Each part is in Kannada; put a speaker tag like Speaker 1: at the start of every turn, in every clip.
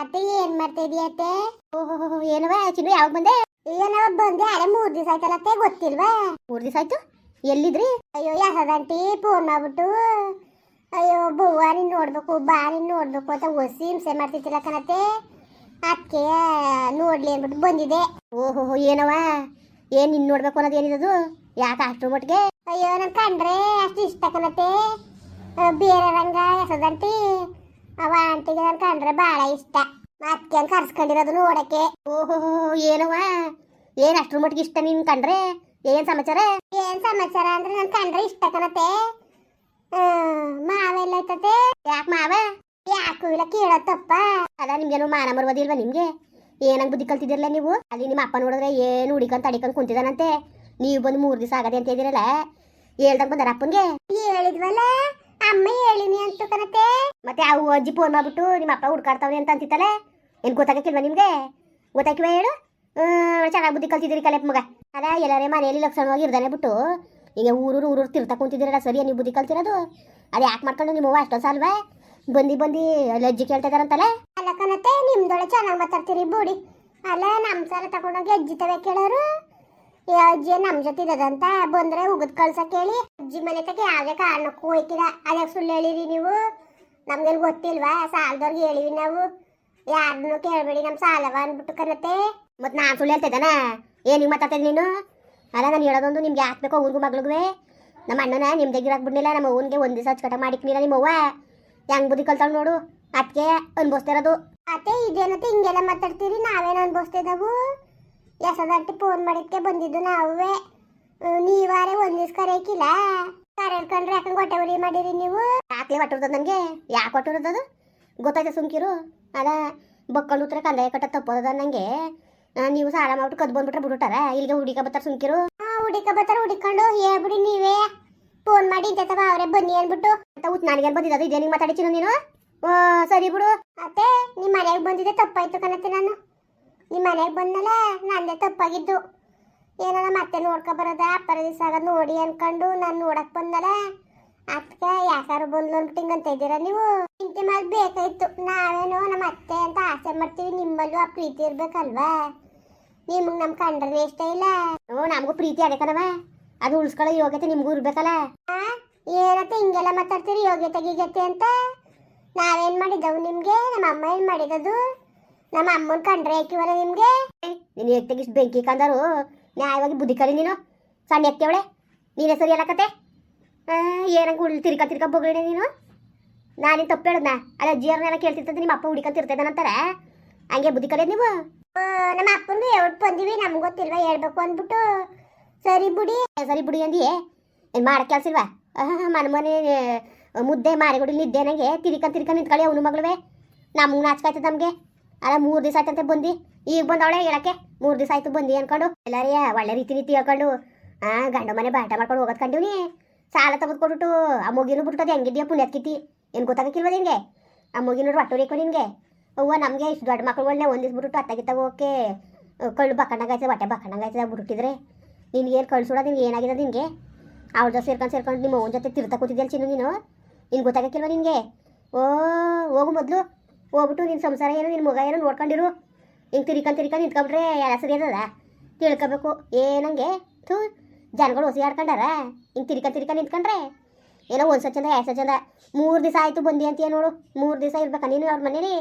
Speaker 1: ಅತ್ತೆ ಏನ್ ಮಾಡ್ತಾ ಇದೀಯತ್ತೆ
Speaker 2: ಓಹೋ ಏನವ ಚಿನ್ನು ಯಾವಾಗ ಬಂದೆ?
Speaker 1: ಏನವ ಬಂದೆ. ಅರೆ ಮೂರ್ ದಿವಸ ಆಯ್ತಲ್ಲತ್ತೆ ಗೊತ್ತಿಲ್ವಾ?
Speaker 2: ಮೂರು ದಿವಸ ಆಯ್ತು? ಎಲ್ಲಿದ್ರಿ?
Speaker 1: ಅಯ್ಯೋ ಯಾಸದಂಟಿ ಫೋನ್ ಮಾಡ್ಬಿಟ್ಟು. ಅಯ್ಯೋ ಬವ್ವ ನೀನ್ ನೋಡ್ಬೇಕು ಬಾ ನೀನ್ ನೋಡ್ಬೇಕು ಅಂತ ಒಸಿ ಹಿಂಸೆ ಮಾಡ್ತಿದ್ದಿಲ್ಲ ಕಣತ್ತೆ. ಅಕ್ಕೆ ನೋಡ್ಲಿ ಅಂದ್ಬಿಟ್ಟು ಬಂದಿದೆ
Speaker 2: ಓಹೋ ಏನವ ಏನ್ ನಿನ್ ನೋಡ್ಬೇಕು ಅನ್ನೋದು ಏನಿದದು? ಯಾಕೆ ಅಷ್ಟು ಮಟ್ಟಿಗೆ?
Speaker 1: ಅಯ್ಯೋ ನನ್ ಕಂಡ್ರೆ ಅಷ್ಟು ಇಷ್ಟ ಕಣತ್ತೆ. ಬೇರೆ ರಂಗ ಯಸದಂಟಿ ಅವ ಆಂಟಿಗೆ ನನ್ ಕಂಡ್ರೆ ಬಹಳ ಇಷ್ಟ. ಮತ್ತೆ ಕರ್ಸ್ಕೊಂಡಿರೋದು ನೋಡಕ್ಕೆ.
Speaker 2: ಓಹೋ ಏನವ ಏನ್ ಅಷ್ಟ್ರ ಮಟ್ಟಿಗೆ ಇಷ್ಟ ನಿನ್ ಕಂಡ್ರೆ? ಏನ್ ಸಮಾಚಾರ?
Speaker 1: ಏನ್ ಸಮಾಚಾರ ಅಂದ್ರೆ ನನ್ ಕಂಡ್ರೆ ಇಷ್ಟ ಕಣತೆ. ಮಾವ ಮಾವೆಲ್ಲ ಐತತೆ
Speaker 2: ಯಾಕೆ ಮಾವ?
Speaker 1: ಯಾಕೂ ಇಲ್ಲ ಕೇಳತ್ತಪ್ಪ. ತಪ್ಪ
Speaker 2: ಅದ ನಿಮ್ಗೇನು ಮಾನ ಮರ್ವದಿಲ್ವಾ ನಿಮ್ಗೆ? ಏನಂಗ್ ಬುದ್ಧಿ ಕಲ್ತಿದಿರಲ್ಲ ನೀವು? ಅಲ್ಲಿ ನಿಮ್ಮ ಅಪ್ಪ ನೋಡಿದ್ರೆ ಏನು ಹುಡಿಕಂತ ತಡಿಕಂತ ಕುಂತಿದಾನಂತೆ. ನೀವು ಬಂದು ಮೂರು ದಿವಸ ಆಗದೆ ಅಂತ ಇದ್ದೀರಲ್ಲ? ಹೇಳ್ದಂಗ್ ಬಂದಾರ ಅಪ್ಪನ್ಗೆ?
Speaker 1: ಹೇಳಿದ್ವಲ್ಲ? ಅಮ್ಮ ಹೇಳಿನಿ ಅಂತ ಕನತೆ
Speaker 2: ಮತ್ತೆ ಆ ಅಜ್ಜಿ ಫೋನ್ ಮಾಡ್ಬಿಟ್ಟು ನಿಮ್ಮ ಅಪ್ಪ ಹುಡ್ಕಾಡ್ತಾವ್ರಿ ಅಂತ ಅಂತಿತ್ತಲ್ಲ? ಏನು ಗೊತ್ತಾಗಕ್ಕಿಲ್ವಾ ನಿಮಗೆ? ಗೊತ್ತಾಕಿವ ಹೇಳು? ಚೆನ್ನಾಗಿ ಬುದ್ಧಿ ಕಲ್ತಿದ್ದೀರಿ ಕಲೆ ಮಗ. ಅದ ಎಲ್ಲರೇ ಮನೆಯಲ್ಲಿ ಲಕ್ಷಣವಾಗಿ ಇರ್ದಾನೆ ಬಿಟ್ಟು. ಈಗ ಊರೂರು ಊರೂರು ತಿರ್ತಾ ಕುಂತಿದ್ದೀರಲ್ಲ, ಸರಿ ನೀವು ಬುದ್ಧಿ ಕಲ್ತಿರೋದು? ಅದು ಯಾಕೆ ಮಾಡ್ಕೊಂಡು ನಿಮ್ಮ ಅಷ್ಟೊಂದು ಸಾಲ್ವಾ? ಬಂದು ಬಂದು ಅಲ್ಲಿ ಅಜ್ಜಿ ಕೇಳ್ತಾ
Speaker 1: ಅಲ್ಲ ಕನತೆ ನಿಮ್ದೊಳೆ ಚೆನ್ನಾಗಿ ಮಾತಾಡ್ತೀರಿ, ಬೂಡಿ. ಅಲ್ಲ ನಮ್ಮ ಸಾಲ ತಗೊಂಡೋಗಿ ಅಜ್ಜಿ ತವೆ ಕೇಳೋರು? ಅಜ್ಜಿ ನಮ್ಮ ಜೊತೆ ಇರೋದಂತ ಬಂದ್ರೆ ಉಗದ್ ಕಳ್ಸಕ್ ಕೇಳಿ ಅಜ್ಜಿ ಮನೆ ತಗ ಯಾವ್ದೇ ಕಾರಣಕ್ಕೂ ಹೋಯ್ತಿಲ್ಲ ಅದ್ಯಾಕೆ ಸುಳ್ಳು ಹೇಳಿರಿ ನೀವು? ನಮ್ಗೇನು ಗೊತ್ತಿಲ್ವಾ? ಸಾಲದವ್ರಿಗೆ ಹೇಳಿವಿ ನಾವು. ಯಾರನ್ನು ಕೇಳಬೇಡಿ ನಮ್ಮ ಸಾಲವ ಅನ್ಬಿಟ್ಟು ಕರತ್ತೆ
Speaker 2: ಮತ್ತೆ ನಾನು ಸುಳ್ಳು ಹೇಳ್ತಿದ್ದಾನ? ಏನಿಗೆ ಮತ್ತೆ ಇದ್ದೀನಿ ನೀನು? ಅಲ್ಲ, ನಾನು ಹೇಳೋದೊಂದು ನಿಮ್ಗೆ ಯಾಕೆ ಬೇಕೋ ಊರಿಗೂ ಮಗಳಿಗೂ ನಮ್ಮ ಅಣ್ಣನ ನಿಮ್ಮ ಇರಕ್ಕೆ ಬಿಡ್ಲಿಲ್ಲ, ನಮ್ಮ ಅವ್ವನಿಗೆ ಒಂದು ದಿವಸ ಮಾಡಿಕ್ ಮಾಡಿಕ್ನಿಲ್ಲ ನಿಮ್ಮ ಅವ್ವ? ಹೆಂಗ್ ಬುದ್ಧಿ ಕಲ್ತಾಳ ನೋಡು. ಅದಕ್ಕೆ ಅನ್ಭವಿಸ್ತಿರೋದು.
Speaker 1: ಅತ್ತೆ, ಇದೇನತ್ತೆ, ಹಿಂಗೆಲ್ಲ ಮಾತಾಡ್ತೀರಿ, ನಾವೇನು ಅನ್ಭವಿಸ್ತಿದ್ದವು ಎಸದಟ್ಟಿ ಫೋನ್ ಮಾಡಿದ್ಕೆ ಬಂದಿದ್ದು ನಾವೇ. ನೀವಾರೆ ಒಂದ್ ದಿವ್ಸ ಕರೆಯಕ್ಕಿಲ್ಲ ಕರೆಡ್ಕೊಂಡ್ರೆ ಯಾಕಂಗ್ ಹೊಟ್ಟೆ ಮಾಡಿರಿ ನೀವು?
Speaker 2: ಯಾಕೆ ಹೊಟ್ಟಿರ್ತದ ನನಗೆ ಯಾಕೆ ಹೊಟ್ಟಿರ್ತದ ಗೊತ್ತಾಯ್ತ ಸುಮ್ಕಿರು? ಅದ ಬಕ್ಕೊಂಡು ಉತ್ತರ ಕಂದಾಯ ಕಟ್ಟ ತಪ್ಪದ ನಂಗೆ. ನೀವು ಸಾಲ ಮಾಡ್ಬಿಟ್ಟು ಕದ್ ಬಂದ್ಬಿಟ್ರೆ ಬಿಟ್ಟಾರ ಇಲ್ಲಿಗೆ ಹುಡುಗ ಬರ್ತಾರೆ ಸುಮ್ಕಿರು?
Speaker 1: ಹುಡುಕ ಹುಡಿಕ ಬತ್ತಾರ ಹುಡಿಕೊಂಡು ಹೇಳ್ಬಿಡಿ ನೀವೇ. ಫೋನ್ ಮಾಡಿ ಇಂತ ಅವರೇ ಬನ್ನಿ ಅನ್ಬಿಟ್ಟು
Speaker 2: ಅಂತ ಉತ್ ನನಗೆ ಬಂದಿದ್ದು? ಇದೇನಿಗೆ ಮಾತಾಡಿಚಿನ ನೀನು? ಓ ಸರಿ ಬಿಡು.
Speaker 1: ಅತ್ತೆ ನಿಮ್ಮ ಮನೆಗೆ ಬಂದಿದ್ದೆ ತಪ್ಪಾಯ್ತು ಕಣತ್ತೆ ನಾನು. ನಿಮ್ ಮನೆಗೆ ಬಂದಲ್ಲ ನಂದೇ ತಪ್ಪಾಗಿದ್ದು. ಏನಾರ ಮತ್ತೆ ನೋಡ್ಕೊ ಬರೋದ? ಅಪ್ಪರ ದಿವಸ ನೋಡಿ ಅನ್ಕೊಂಡು ನಾನು ನೋಡಕ್ ಬಂದಲ್ಲ. ಅದಕ್ಕೆ ಯಾಕಾರು ಬಂದ್ಲು ಅಂದ್ಬಿಟ್ಟು ಹಿಂಗಂತ ಇದ್ದೀರಾ ನೀವು? ಚಿಂತೆ ಮಾಡಿ ಬೇಕಾಯ್ತು. ನಾವೇನೋ ನಮ್ಮ ಅತ್ತೆ ಅಂತ ಆಸೆ ಮಾಡ್ತೀವಿ, ನಿಮ್ಮಲ್ಲೂ ಆ ಪ್ರೀತಿ ಇರ್ಬೇಕಲ್ವಾ? ನಿಮ್ಗೆ ನಮ್ಮ ಕಂಡ್ರೆ ಇಷ್ಟ ಇಲ್ಲ?
Speaker 2: ಓ ನಮಗೂ ಪ್ರೀತಿ ಅದಕ್ಕನವ ಅದು ಉಳಿಸ್ಕೊಳ್ಳೋ ಯೋಗ್ಯತೆ ನಿಮಗೂ ಇರ್ಬೇಕಲ್ಲ.
Speaker 1: ಆ? ಏನತ್ತೆ ಹಿಂಗೆಲ್ಲ ಮಾತಾಡ್ತೀರಿ ಯೋಗ್ಯತೆ ಗೀಗ್ಯತೆ ಅಂತ? ನಾವೇನ್ ಮಾಡಿದ್ದವು ನಿಮಗೆ? ನಮ್ಮ ಅಮ್ಮ ಏನು ಮಾಡಿದದು ನಮ್ಮ ಅಮ್ಮನ ಕಂಡ್ರೆ ಹಾಕಿವಲ್ಲ ನಿಮ್ಗೆ?
Speaker 2: ನೀನು ಎತ್ತಿಗೆ ಇಷ್ಟು ಬೆಂಕಿ ಕಂದರು? ನ್ಯಾಯವಾಗಿ ಬುದ್ಧಿ ಕಲಿ ನೀನು. ಸಣ್ಣ ಎತ್ತವಳೆ ನೀನೇ ಸರಿ ಕತೆ ಏನಂಗೆ ಉಳ್ ತಿರ್ಕ ತಿರ್ಕ ಬೊಗಳೆ ನೀನು? ನಾನೇನು ತಪ್ಪು ಹೇಳದ್ನ. ಅಲ್ಲ ಅಜ್ಜಿಯವ್ರನ್ನೆಲ್ಲ ಕೇಳ್ತಿರ್ತದೆ, ನಿಮ್ಮ ಅಪ್ಪ ಹುಡಿಕಂತಿರ್ತೈತಾನಂತಾರ ಹಂಗೆ ಬುದ್ಧಿ ಕಲಿಯೋದು ನೀವು?
Speaker 1: ನಮ್ಮ ಅಪ್ಪಂದು ಎರಡು ಬಂದಿವಿ ನಮ್ಗೆ ಗೊತ್ತಿಲ್ವಾ? ಹೇಳ್ಬೇಕು ಅಂದ್ಬಿಟ್ಟು. ಸರಿ ಬಿಡಿ.
Speaker 2: ಸರಿ ಬಿಡಿ ಅಂದಿ ಏನು ಮಾಡೋ ಕೆಲಸ ಇಲ್ವಾ? ಮನೆ ಮನೆ, ಮುದ್ದೆ, ಮಾರಿಗುಡಿ, ನಿದ್ದೆ ನನಗೆ ತಿರ್ಕ ತಿರ್ಕ ನಿಂತ್ಕೊಳ್ಳಿ ಅವನು ಮಗಳವೆ. ನಮ್ಗೆ ನಾಚ್ಕಾಯ್ತದ ನಮಗೆ. ಅಲ್ಲ, ಮೂರು ದಿವಸ ಆಯ್ತಂತೆ ಬಂದು. ಈಗ ಬಂದವಳೆ ಹೇಳಕ್ಕೆ? ಮೂರು ದಿವಸ ಆಯ್ತು ಬಂದಿ ಅನ್ಕೊಂಡು. ಎಲ್ಲಾರೇ, ಒಳ್ಳೆ ರೀತಿ ರೀತಿ ಹೇಳ್ಕೊಂಡು, ಆ, ಗಂಡ ಮನೆ ಬಾಟ ಮಾಡ್ಕೊಂಡು ಹೋಗೋದು ಕಂಡಿವ್ನಿ ಸಾಲ ತೆಗೆದುಕೊಟ್ಬಿಟ್ಟು, ಆ ಮುಗಿನೂ ಬಿಟ್ಟದ ಹೆಂಗಿದ್ಯಾ ಪುಣ್ಯತ್ಕಿತಿ ಏನು ಗೊತ್ತಾಗಕ್ಕಿಲ್ವ ನಿನಗೆ? ಆ ಮುಗಿನೂ ಹೊಟ್ಟೋರಿಕೋ ನಿನಗೆ? ಅವ್ವ, ನಮಗೆ ಇಷ್ಟು ದೊಡ್ಡ ಮಕ್ಳುಗಳನ್ನೇ ಒಂದಿಸ್ಬಿಟ್ಟು ಅತ್ತಾಗಿತ್ತ ಹೋಗಕ್ಕೆ ಕಳ್ಳು ಬಕ್ಕಣಗಾಯ್ತದೆ ಹೊಟ್ಟೆ ಬಕ್ಕಣಗಾಯ್ತದೆ ಬಿಟ್ಟಿದ್ರೆ ನಿನ್ಗೇನು ಕಳ್ಸೋಡ ನಿನ್ಗೆ ಏನಾಗಿದೆ ನಿಂಗೆ ಅವ್ರ ಜೊತೆ ಸೇರ್ಕೊಂಡು ಸೇರ್ಕೊಂಡು ನಿಮ್ಮ ಅವನ ಜೊತೆ ತಿರ್ತಾ ಕೂತಿದ್ಯಲ್ಲ ಚಿನ್ನು ನೀನು? ನಿನ್ಗೆ ಗೊತ್ತಾಗಕ್ಕಿಲ್ವ ನಿನಗೆ? ಓ, ಹೋಗು ಮೊದಲು. ಹೋಗ್ಬಿಟ್ಟು ನಿನ್ನ ಸಂಸಾರ ಏನು ನಿನ್ನ ಮಗ ಏನೋ ನೋಡ್ಕೊಂಡಿರು? ಹಿಂಗೆ ತಿರ್ಕೊಂಡು ತಿರ್ಕೊಂಡು ನಿಂತ್ಕೊಂಡ್ರೆ ಎಲ್ಲ ಸರಿ ಅದ ತಿಳ್ಕೊಬೇಕು. ಏನಂಗೆ ಥೂ, ಜನಗಳು ಹೊಸಿ ಆಡ್ಕೊಂಡಾರ? ಹಿಂಗೆ ತಿರ್ಕೊಂಡು ತಿರ್ಕೊಂಡು ನಿಂತ್ಕೊಂಡ್ರೆ? ಏನೋ ಒಂದು ಚಂದ, ಎರಡು ಚಂದ. ಮೂರು ದಿವಸ ಆಯಿತು ಬಂದಿ ಅಂತೀಯ ನೋಡು. ಮೂರು ದಿವಸ ಇರ್ಬೇಕಾ ನೀನು ಅವ್ರ ಮನೇಲಿ.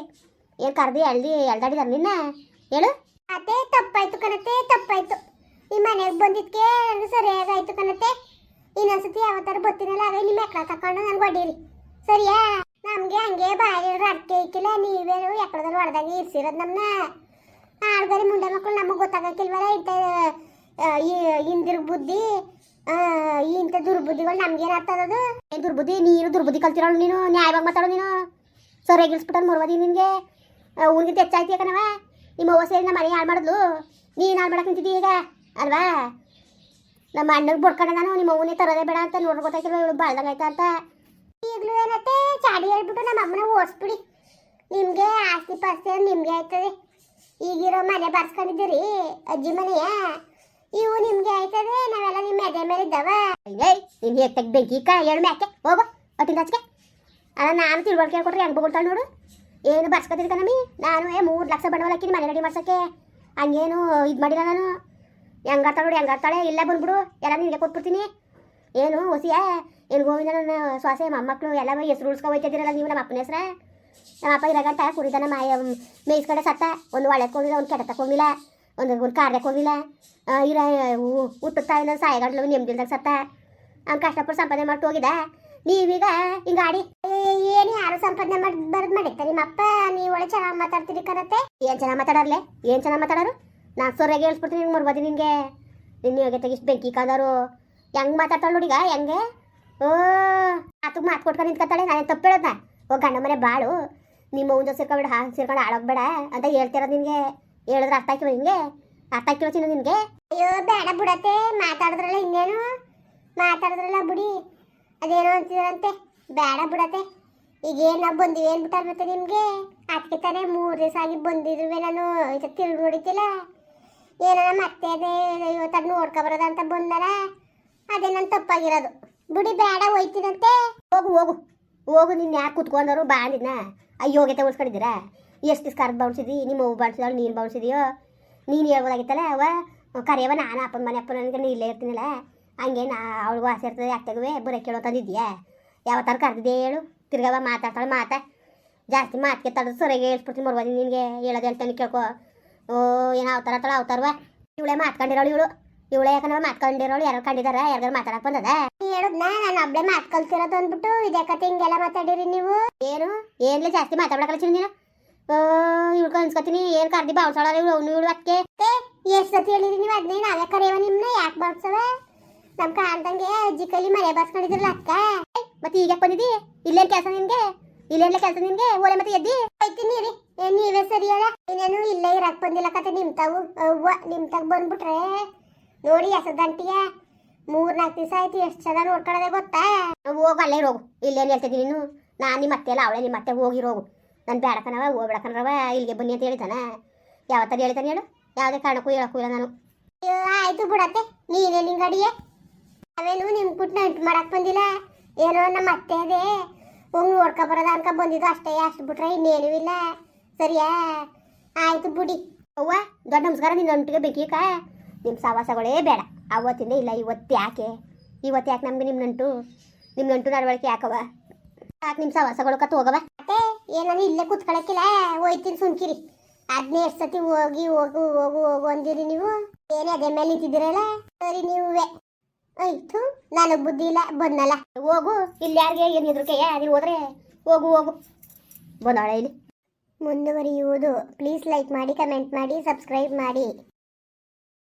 Speaker 2: ಏನು ಕರ್ದು, ಎಳ್ದಿ, ಎಳ್ದಾಡಿದಾರ ನಿನ್ನ? ಹೇಳು.
Speaker 1: ಅದೇ ತಪ್ಪಾಯ್ತು ಕಣತೆ, ತಪ್ಪಾಯ್ತು. ಈ ಮನೆಗೆ ಬಂದಿದ್ಕೆ ನನಗೆ ಸರಿಯಾಗಾಯ್ತು ಕಣತೆ. ಇನ್ನೊಂದ್ಸತಿ ಯಾವತ್ತಾರು ಬರ್ತೀನಲ್ಲ ಅದೇ ನಿಮ್ಮ ಮಕ್ಕಳ ತಕೊಂಡು ನಾನು ಹೊಡೀರಿ ಸರಿಯಾ? ನಮ್ಗೆ ಹಂಗೆ ಬಾಯಿ ಅಡ್ಕೆ ಇಕ್ಕಿಲ್ಲ ನೀವೇನು ಎಕ್ಕಳದಲ್ಲಿ ಹೊಡೆದಾಗ ಇರ್ಸಿರೋದು ನಮ್ಮನ್ನ ಆಳ್ಗರಿ ಮುಂಡೆ ಮಕ್ಕಳು ನಮಗೆ ಗೊತ್ತಾಗಕ್ಕಿಲ್ವಲ್ಲ ಇಂಥ ಹಿಂದಿರ್ ಬುದ್ಧಿ ಇಂಥ ದುರ್ಬುದ್ಧಿಗಳು ನಮ್ಗೇನು ಆಗ್ತದದು
Speaker 2: ಏನು ದುರ್ಬುದ್ಧಿ, ನೀನು ದುರ್ಬುದ್ಧಿ ಕಲ್ತಿರೋಳು ನೀನು, ನ್ಯಾಯವಾಗಿ ಮಾತಾಡೋ ನೀನು. ಸರಿಯಾಗಿ ಇಳಿಸ್ಬಿಟ್ಟು ಮರ್ವದಿ ನಿನಗೆ. ಊರಿಗೆ ತೆಚ್ಚಾಯ್ತಿ ಯಾಕನವ? ನಿಮ್ಮ ಅವ್ವ ಸೇರಿ ನಮ್ಮ ಮನೆ ಹಾಳು ಮಾಡಿದ್ಲು. ನೀನು ಹಾಳು ಮಾಡಕ್ಕೆ ನಿಂತಿದ್ದಿ ಈಗ, ಅಲ್ವಾ? ನಮ್ಮ ಅಣ್ಣಗೆ ಬಡ್ಕೊಂಡ ನಾನು, ನಿಮ್ಮ ಅವನೇ ತರೋದೇ ಬೇಡ ಅಂತ ನೋಡ್ರಿ ಗೊತ್ತಾಯ್ತಿಲ್ಲ ಇವಳು ಬಾಳ್ದಂಗಾಯ್ತಾ ಅಂತ?
Speaker 1: ಈಗಲೂ ಏನತ್ತೆ? ಚಾಡಿ ಹೇಳ್ಬಿಟ್ಟು ನಮ್ಮ ಅಮ್ಮನ ಓಡಿಸ್ಬಿಡಿ. ನಿಮಗೆ ಆಸ್ತಿ ಪಾಸ್ತಿ ಅಂದ್ರೆ ನಿಮಗೆ ಆಯ್ತದೆ. ಈಗಿರೋ ಮನೆ ಬರ್ಸ್ಕೊಂಡಿದ್ದೀರಿ, ಅಜ್ಜಿ ಮನೆಯ? ಇವು ನಿಮಗೆ ಆಯ್ತದೆ, ನಾವೆಲ್ಲ ನಿಮ್ಮ ಎದೆ ಮೇಲೆ ಇದ್ದಾವ?
Speaker 2: ನೀನು ಹೇಗೆ ತೆಗ್ ಬೆಂಕಿ ಕ ಹೇಳು ಮ್ಯಾಕೆ? ಹೋಗು ಅಟ್ಟಿಂದ ಹಚ್ಕೆ ಅಲ್ಲ, ನಾನು ತಿಳ್ವಳಿಕೆ ಕೊಟ್ರೆ ಹೆಂಗೆ ನೋಡು. ಏನು ಬರ್ಸ್ಕೊತಿದ್ದೆ ಕಣಮಿ ನಾನು, ಏ, ಮೂರು ಲಕ್ಷ ಬಂಡವಾಳ ಮನೆ ರೆಡಿ ಮಾಡ್ಸೋಕ್ಕೆ. ಹಂಗೇನು ಇದು ಮಾಡಿಲ್ಲ ನಾನು. ಹೆಂಗಾಡ್ತಾಳೆ ನೋಡಿ ಹೆಂಗಾಡ್ತಾಳೆ ಇಲ್ಲೇ ಬಂದ್ಬಿಡು. ಎಲ್ಲ ನಿನಗೆ ಕೊಟ್ಬಿಡ್ತೀನಿ. ಏನು ಹೊಸಿಯ ಏನು ಗೋವಿಂದ ನನ್ನ ಸ್ವಾಸೆ ಮೊಮ್ಮಕ್ಕಳು ಎಲ್ಲ ಹೆಸರು ಉಳ್ಸ್ಕೊ ಹೋಯ್ತಿದ್ದೀರಲ್ಲ ನೀವು ನಮ್ಮ ಅಪ್ಪನ ಹೆಸ್ರ? ನಮ್ಮ ಅಪ್ಪ ಇರಗಂಟ ಕುರಿದನ ಮಾಯ ಮೇಯಿಸ್ಕಡೆ ಸತ್ತ. ಒಂದು ಒಳ್ಳೆ ಹೋಗಿಲ್ಲ, ಒಂದು ಕೆಟ್ಟ ಹೋಗಿಲ್ಲ, ಒಂದು ಒಂದು ಕಾರ್ಯಕ್ಕೆ ಹೋಗಿಲ್ಲ. ಇರ ಹುಟ್ಟುತ್ತಾ ಇನ್ನೊಂದು ಸಾಯಗಂಟ್ಲು ನೆಮ್ಮದಿಲ್ದಾಗ ಸತ್ತ. ಅವ್ನು ಕಷ್ಟಪಟ್ಟು ಸಂಪಾದನೆ ಮಾಡಿ ಹೋಗಿದ ನೀವೀಗ ಹಿಂಗಾಡಿ
Speaker 1: ಏನು ಯಾರು ಸಂಪಾದನೆ ಮಾಡಿ ಬರದ್ ಮಾಡಿತ್ತ ನಿಮ್ಮಪ್ಪ ನೀವು ಒಳ್ಳೆ ಚೆನ್ನಾಗಿ ಮಾತಾಡ್ತೀರಿ ಕರತ್ತೆ
Speaker 2: ಏನು ಚೆನ್ನಾಗಿ ಮಾತಾಡೋರ್ಲೆ? ಏನು ಚೆನ್ನಾಗಿ ಮಾತಾಡೋರು? ನಾನು ಸೊರ್ಯಾಗೆ ಹೇಳ್ಸ್ಬಿಡ್ತೀನಿ, ಹಿಂಗೆ ಮುರ್ಬೋದು ನಿನಗೆ. ನಿನ್ನ ಯೋಗ್ಯತೆ ಇಷ್ಟು ಬೆಂಕಿ ಕಾದವರು ಹೆಂಗೆ ಮಾತಾಡ್ತಾಳೆ ನೋಡಿಗ ಹೆಂಗೆ? ಓ ಆತು ಮಾತು ಕೊಟ್ಕೊಂಡು ನಿಂತ್ಕೊತಾಳೆ ನಾನು ತಪ್ಪು ಹೇಳೋದ್ನ? ಓ, ಗಂಡ ಮನೆ ಬಾಳು, ನಿಮ್ಮ ಮುಂದೆ ಸೇರ್ಕೊಂಡ್ಬಿಡ ಹಾ ಸೇರ್ಕೊಂಡು ಆಳೋಗ್ಬೇಡ ಅಂತ ಹೇಳ್ತಿರೋದು ನಿನಗೆ? ಹೇಳಿದ್ರೆ ಅರ್ಥ ಆಯ್ತು ನಿನಗೆ? ಅರ್ಥ ಆಗ್ತಿರೋ ಚಿನ್ನ ನಿನಗೆ?
Speaker 1: ಅಯ್ಯೋ, ಬೇಡ ಬಿಡತ್ತೆ, ಮಾತಾಡಿದ್ರಲ್ಲ ಇನ್ನೇನು? ಮಾತಾಡಿದ್ರಲ್ಲ ಬಿಡಿ, ಅದೇನೋ ಅಂತಿದ್ರಂತೆ, ಬೇಡ ಬಿಡತ್ತೆ. ಈಗ ಏನು ನಾವು ಬಂದಿವಿ ಏನ್ಬಿಟ್ಟಾರ ಮತ್ತೆ ನಿಮಗೆ? ಅದಕ್ಕೆ ತಾನೇ ಮೂರು ದಿವಸ ಆಗಿ ಬಂದಿದ್ರು ನಾನು ಇದು ತಿರುಗಿ ನೋಡಿದ್ದಿಲ್ಲ? ಏನಾರ ಮತ್ತೆ ಅದೇ ಇವತ್ತಾಗ ನೋಡ್ಕೊಬರೋದ ಅಂತ ಬಂದಾರ? ಅದೇ ನನ್ನ ತಪ್ಪಾಗಿರೋದು. ಬಿಡಿ, ಬೇಡ ಹೋಯ್ತೀನಂತೆ.
Speaker 2: ಹೋಗು ಹೋಗು. ಹೋಗು ನಿನ್ನ ಯಾಕೆ ಕುತ್ಕೊಂಡವರು? ಅಯ್ಯೋ ಯೋಗ್ಯತೆ ಉಳ್ಸ್ಕೊಂಡಿದ್ದೀರಾ ಎಷ್ಟು ದಿವಸ ಕರೆದು ಬೌಣಿಸಿದಿ ನಿಮ್ಮ ಅವ್ವ ಬೌಣಿಸಿದವಳು ನೀನು ಬೌಣಿಸಿದೆಯೋ ನೀನು ಹೇಳ್ಬೋದಾಗಿತ್ತಲ್ಲ ಅವ ಕರೆಯವ ನಾನು ಅಪ್ಪನ ಮನೆ, ಅಪ್ಪನ ನನಗೆ ಇಲ್ಲೇ ಇರ್ತೀನಲ್ಲ? ಹಂಗೆ ನಾ ಅವಳಿಗೂ ಆಸೆ ಇರ್ತದೆ ಯಾಕೆಗುವೆ ಬರೋ ಕೇಳೋ ತಂದಿದ್ಯಾ ಯಾವತ್ತಾರು ಕರೆದಿದ್ದೆ ಹೇಳು. ತಿರ್ಗವ ಮಾತಾಡ್ತಾಳೆ, ಮಾತಾ. ಜಾಸ್ತಿ ಮಾತಿಗೆ ತಡೆದು ಸರಿಯಾಗಿ ಹೇಳ್ಸ್ಬಿಡ್ತೀನಿ ಮರ್ಬೋದು ನಿನಗೆ. ಹೇಳೋದು ಹೇಳ್ತಾನೆ ಕೇಳ್ಕೊ. ಓ, ಏನೋ ಅವತಾರ ಅವತಾರವ? ಇವಳೆ ಮಾತ್ಕೊಂಡಿರೋಳು ಇವಳು. ಇವಳೇ ಯಾಕಂದ್ರೆ ಮಾತ್ಕೊಂಡಿರೋಳು, ಯಾರು ಕಂಡಿದಾರ ಯಾರು ಮಾತಾಡಕ್ ಬಂದದ?
Speaker 1: ಹೇಳುದ್ನ, ನಾನು ಒಬ್ಳೆ ಮಾತ್ಕೊಳ್ತಿರೋದು ಅಂದ್ಬಿಟ್ಟು ಇದೇ ಕತೆ ಹಿಂಗೆಲ್ಲ ಮಾತಾಡಿರಿ ನೀವು.
Speaker 2: ಏನು? ಏನ್ಲೆ ಜಾಸ್ತಿ ಮಾತಾಡಕಲ್ಲ ಚಿನ್ನ ನೀನು? ಇವ್ಳು ಅನ್ಸ್ಕೊತೀನಿ, ಏನ್ ಕರ್ದಿ ಬಾವ್ಸಾಳ ಇವಳು, ಅವನು ಇವಳು ಅದಕ್ಕೆ
Speaker 1: ಎಷ್ಟು ಸತಿ ಹೇಳಿರಿ ನೀವು ಅದನ್ನೇ ನಾವೇ ಕರೆಯವ ನಿಮ್ನ, ಯಾಕೆ ಬಾವ್ಸವ? ನಮ್ ಕಾಣ್ದಂಗೆ ಅಜ್ಜಿ ಕೈಲಿ ಮನೆ ಬಾರ್ಸ್ಕೊಂಡಿದ್ರಲ್ಲ ಅಕ್ಕ
Speaker 2: ಮತ್ತೆ ಈಗ ಬಂದಿದಿ? ಇಲ್ಲೇನು ಕೆಲಸ ನಿನಗೆ? ಇಲ್ಲೇನ್ಲೆ ಕೆಲಸ ನಿನಗೆ? ಓಲೆ ಮತ್ತೆ ಎದ್ದಿ?
Speaker 1: ಹೋಯ್ತೀನಿ ರೀ ನೀವೇ ಸರಿಯಲ್ಲ ಇನ್ನೇನು ಇಲ್ಲೇ ಇರಕ್ ಬಂದಿಲ್ಲ ಕತೆ ನಿಮ್ತಾವು ಅವ್ವ ನಿಮ್ತಾಗ ಬಂದ್ಬಿಟ್ರೆ ನೋಡಿ ಎಸದಂಟಿಯ ಮೂರ್ ನಾಲ್ಕು ದಿವಸ ಆಯ್ತು ಎಷ್ಟು ಚೆನ್ನಾಗಿ ನೋಡ್ಕೊಳ್ಳೋದೆ ಗೊತ್ತಾ?
Speaker 2: ಹೋಗು ಅಲ್ಲೇ ಹೋಗು ಇಲ್ಲೇನು ಹೇಳ್ತಿದ್ದೀನಿ ನೀನು? ನಾನು ನಿಮ್ಮ ಅತ್ತೆ ಅಲ್ಲ ಅವಳೆ ನಿಮ್ಮ ಅತ್ತೆ ಹೋಗಿರೋಗು ನಾನು ಬೇಡಕನವ ಹೋಗ್ಬೇಡಕನವ ಇಲ್ಲಿಗೆ ಬನ್ನಿ ಅಂತ ಹೇಳ್ತಾನೆ ಯಾವತ್ತಾರು ಹೇಳ್ತಾನೆ ಹೇಳು? ಯಾವುದೇ ಕಾರಣಕ್ಕೂ ಹೇಳಕ್ಕೂ ಇಲ್ಲ ನಾನು.
Speaker 1: ಆಯ್ತು ಬಿಡತ್ತೆ ನೀನೇ ನಿಂಗ್ ಅಡಿಗೆ ಅವೇನು ನಿಮ್ಮ ಪುಟ್ಟ ನೆಂಟು ಮಾಡಕ್ ಬಂದಿಲ್ಲ. ಏನೋ ನಮ್ಮ ಅತ್ತೆ ಅದೇ. ಹೋಗಿ ನೋಡ್ಕೊ ಬರೋದ ಅನ್ಕ ಬಂದಿದ್ದು ಅಷ್ಟೇ. ಅಷ್ಟು ಬಿಟ್ರೆ ಇನ್ನೇನು ಇಲ್ಲ. ಸರಿಯಾ? ಆಯ್ತು ಬಿಡಿ.
Speaker 2: ಅವ್ವ, ದೊಡ್ಡ ನಮಸ್ಕಾರ ನಿನ್ನ ಒಂಟಿಗೆ ಬೇಕೀಕ ನಿಮ್ಮ ಸವಾಸಗಳೇ ಬೇಡ. ಅವತ್ತಿಂದ ಇಲ್ಲ ಇವತ್ತು ಯಾಕೆ? ಇವತ್ತು ಯಾಕೆ ನಮಗೆ ನಿಮ್ಮ ನಂಟು? ನಿಮ್ಮ ನಂಟು ನಡವಳಿಕೆ ಯಾಕವ ಯಾಕೆ ನಿಮ್ಮ ಸವಾಸಗಳು ಕತ್ತು ಹೋಗವ
Speaker 1: ಮತ್ತೆ ಏನಾದ್ರು ಇಲ್ಲೇ ಕುತ್ಕೊಳಕ್ಕಿಲ್ಲ ಹೋಯ್ತೀನಿ ಸುಮ್ಕಿರಿ. ಅದ್ನೇ ಎಷ್ಟು ಸತಿ ಹೋಗಿ ಹೋಗು ಹೋಗು ಹೋಗು ಅಂದಿರಿ ನೀವು. ಏನೇ ಅದೇ ಮೇಲೆ ನಿಂತಿದ್ದೀರಲ್ಲ? ಸರಿ ನೀವೇ. ಆಯ್ತು ನನಗೆ ಬುದ್ಧಿ ಇಲ್ಲ ಬಂದಲ್ಲ.
Speaker 2: ಹೋಗು ಇಲ್ಲಿ ಯಾರಿಗೆ ಏನು ಹೆದರಿಕೆಯ ನೀವು ಹೋದ್ರೆ? ಹೋಗು ಹೋಗು. ಬಂದಾಳೆ ಇಲ್ಲಿ.
Speaker 1: ಮುಂದುವರಿಯುವುದು. ಪ್ಲೀಸ್ ಲೈಕ್ ಮಾಡಿ ಕಮೆಂಟ್ ಮಾಡಿ ಸಬ್ಸ್ಕ್ರೈಬ್ ಮಾಡಿ.